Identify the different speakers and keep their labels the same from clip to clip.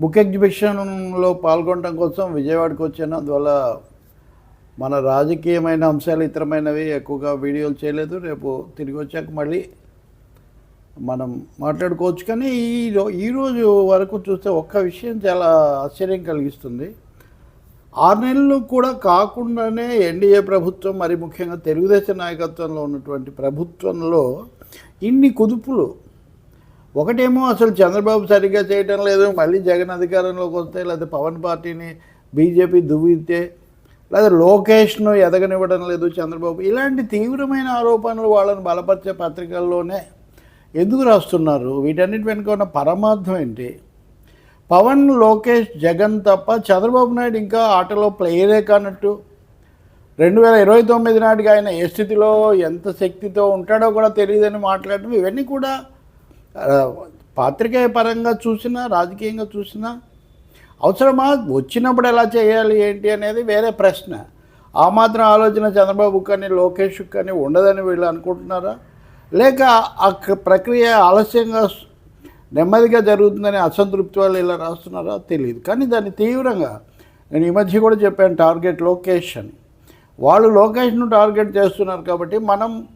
Speaker 1: Book ఎగ్జిబిషన్లో పాల్గొనడం కోసం విజయవాడకు వచ్చాను. అందువల్ల మన రాజకీయమైన అంశాలు ఇతరమైనవి ఎక్కువగా వీడియోలు చేయలేదు. రేపు తిరిగి వచ్చాక మళ్ళీ మనం మాట్లాడుకోవచ్చు. కానీ ఈ ఈరోజు వరకు చూస్తే ఒక్క విషయం చాలా ఆశ్చర్యం కలిగిస్తుంది. ఆరు నెలలు కూడా కాకుండానే ఎన్డీఏ ప్రభుత్వం మరి ముఖ్యంగా తెలుగుదేశం నాయకత్వంలో ఉన్నటువంటి ప్రభుత్వంలో ఇన్ని కుదుపులు ఒకటేమో అసలు చంద్రబాబు సరిగ్గా చేయటం లేదు మళ్ళీ జగన్ అధికారంలోకి వస్తే లేదా పవన్ పార్టీని బీజేపీ దువ్వితే లేదా లోకేష్ను ఎదగనివ్వడం లేదు చంద్రబాబు. ఇలాంటి తీవ్రమైన ఆరోపణలు వాళ్ళని బలపరిచే పత్రికల్లోనే ఎందుకు రాస్తున్నారు? వీటన్నిటి వెనుక ఉన్న పరమార్థం ఏంటి? పవన్ లోకేష్ జగన్ తప్ప చంద్రబాబు నాయుడు ఇంకా ఆటలో ప్లేయరే కానట్టు. రెండు వేల ఇరవై తొమ్మిది నాటికి ఆయన ఏ స్థితిలో ఎంత శక్తితో ఉంటాడో కూడా తెలియదని మాట్లాడడం ఇవన్నీ కూడా పాత్రికేయ పరంగా చూసినా రాజకీయంగా చూసినా అవసరమా? వచ్చినప్పుడు ఎలా చేయాలి ఏంటి అనేది వేరే ప్రశ్న. ఆ మాత్రం ఆలోచన చంద్రబాబు కానీ లోకేష్ కానీ ఉండదని వీళ్ళు అనుకుంటున్నారా? లేక ఆ క- ప్రక్రియ ఆలస్యంగా నెమ్మదిగా జరుగుతుందని అసంతృప్తి వాళ్ళు ఇలా రాస్తున్నారా? తెలియదు కానీ దాన్ని తీవ్రంగా నేను ఈ మధ్య కూడా చెప్పాను టార్గెట్ లోకేష్ అని. వాళ్ళు లోకేష్ను టార్గెట్ చేస్తున్నారు కాబట్టి మనం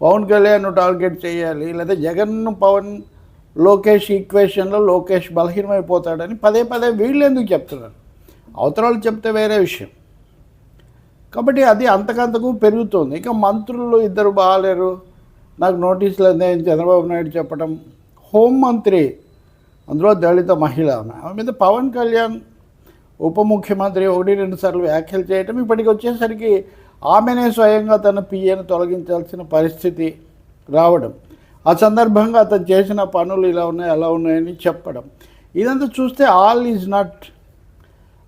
Speaker 1: పవన్ కళ్యాణ్ను టార్గెట్ చేయాలి లేదా జగన్ను పవన్ లోకేష్ ఈక్వేషన్లో లోకేష్ బలహీనమైపోతాడని పదే పదే వీళ్ళు ఎందుకు చెప్తున్నారు? అవతరాలు చెప్తే వేరే విషయం. కాబట్టి అది అంతకంతకు పెరుగుతుంది. ఇక మంత్రులు ఇద్దరు బాగాలేరు. నాకు నోటీసులు అందాయని చంద్రబాబు నాయుడు చెప్పడం హోంమంత్రి అందులో దళిత మహిళ ఆమె మీద పవన్ కళ్యాణ్ ఉప ముఖ్యమంత్రి ఒకటి రెండు సార్లు వ్యాఖ్యలు చేయటం ఇప్పటికి వచ్చేసరికి ఆమెనే స్వయంగా తన పిఏను తొలగించాల్సిన పరిస్థితి రావడం ఆ సందర్భంగా అతను చేసిన పనులు ఇలా ఉన్నాయి అలా ఉన్నాయని చెప్పడం. ఇదంతా చూస్తే ఆల్ ఈజ్ నాట్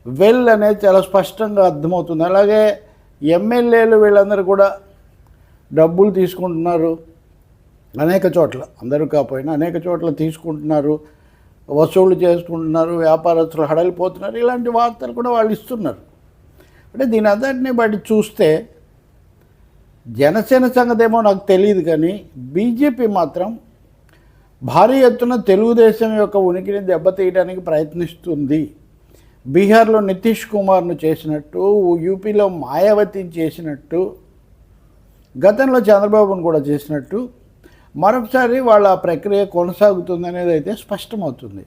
Speaker 1: వెల్ అనేది చాలా స్పష్టంగా అర్థమవుతుంది. అలాగే ఎమ్మెల్యేలు వీళ్ళందరూ కూడా డబ్బులు తీసుకుంటున్నారు. అనేక చోట్ల అందరూ కాకపోయినా అనేక చోట్ల తీసుకుంటున్నారు వసూళ్ళు చేసుకుంటున్నారు వ్యాపారస్తులు హడలిపోతున్నారు ఇలాంటి వార్తలు కూడా వాళ్ళు ఇస్తున్నారు. అంటే దీని అందరినీ బట్టి చూస్తే జనసేన సంగతి ఏమో నాకు తెలియదు కానీ బీజేపీ మాత్రం భారీ ఎత్తున తెలుగుదేశం యొక్క ఉనికిని దెబ్బతీయడానికి ప్రయత్నిస్తుంది. బీహార్లో నితీష్ కుమార్ను చేసినట్టు యూపీలో మాయావతిని చేసినట్టు గతంలో చంద్రబాబును కూడా చేసినట్టు మరొకసారి వాళ్ళ ప్రక్రియ కొనసాగుతుంది అనేది అయితే స్పష్టమవుతుంది.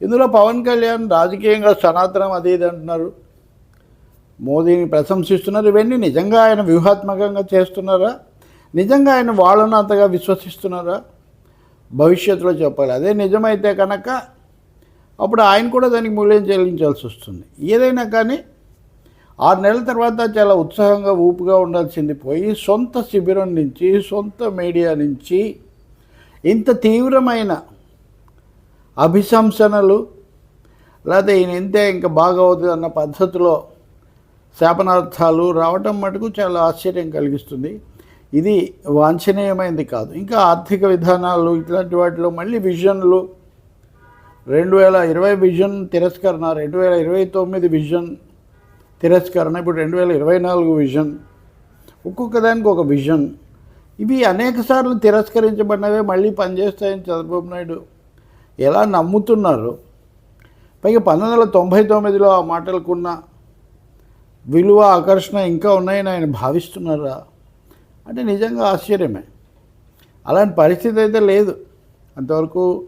Speaker 1: ఇందులో పవన్ కళ్యాణ్ రాజకీయంగా సనాతనం అది ఇది అంటున్నారు. మోదీని ప్రశంసిస్తున్నారు. ఇవన్నీ నిజంగా ఆయన వ్యూహాత్మకంగా చేస్తున్నారా? నిజంగా ఆయన వాళ్ళను అంతగా విశ్వసిస్తున్నారా? భవిష్యత్తులో చెప్పాలి. అదే నిజమైతే కనుక అప్పుడు ఆయన కూడా దానికి మూల్యం చెల్లించాల్సి వస్తుంది. ఏదైనా కానీ ఆరు నెలల తర్వాత చాలా ఉత్సాహంగా ఊపుగా ఉండాల్సింది పోయి సొంత శిబిరం నుంచి సొంత మీడియా నుంచి ఇంత తీవ్రమైన అభిశంసనలు లేకపోతే ఈయన ఇంతే ఇంకా బాగా అన్న పద్ధతిలో శాపనార్థాలు రావటం మటుకు చాలా ఆశ్చర్యం కలిగిస్తుంది. ఇది వాంఛనీయమైనది కాదు. ఇంకా ఆర్థిక విధానాలు ఇట్లాంటి వాటిలో మళ్ళీ విజన్లు. రెండు వేల ఇరవై విజన్ తిరస్కరణ రెండు వేల ఇరవై తొమ్మిది విజన్ తిరస్కరణ ఇప్పుడు రెండు వేల ఇరవై నాలుగు విజన్. ఒక్కొక్క దానికి ఒక విజన్. ఇవి అనేక సార్లు తిరస్కరించబడినవే మళ్ళీ పనిచేస్తాయని చంద్రబాబు నాయుడు ఎలా నమ్ముతున్నారు? పైగా పంతొమ్మిది వందల తొంభై తొమ్మిదిలో ఆ మాటలకున్న విలువ ఆకర్షణ ఇంకా ఉన్నాయని ఆయన భావిస్తున్నారా? అంటే నిజంగా ఆశ్చర్యమే. అలాంటి పరిస్థితి అయితే లేదు. అంతవరకు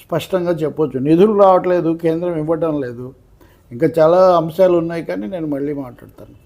Speaker 1: స్పష్టంగా చెప్పొచ్చు. నిధులు రావట్లేదు కేంద్రం ఇవ్వడం లేదు. ఇంకా చాలా అంశాలు ఉన్నాయి కానీ నేను మళ్ళీ మాట్లాడతాను.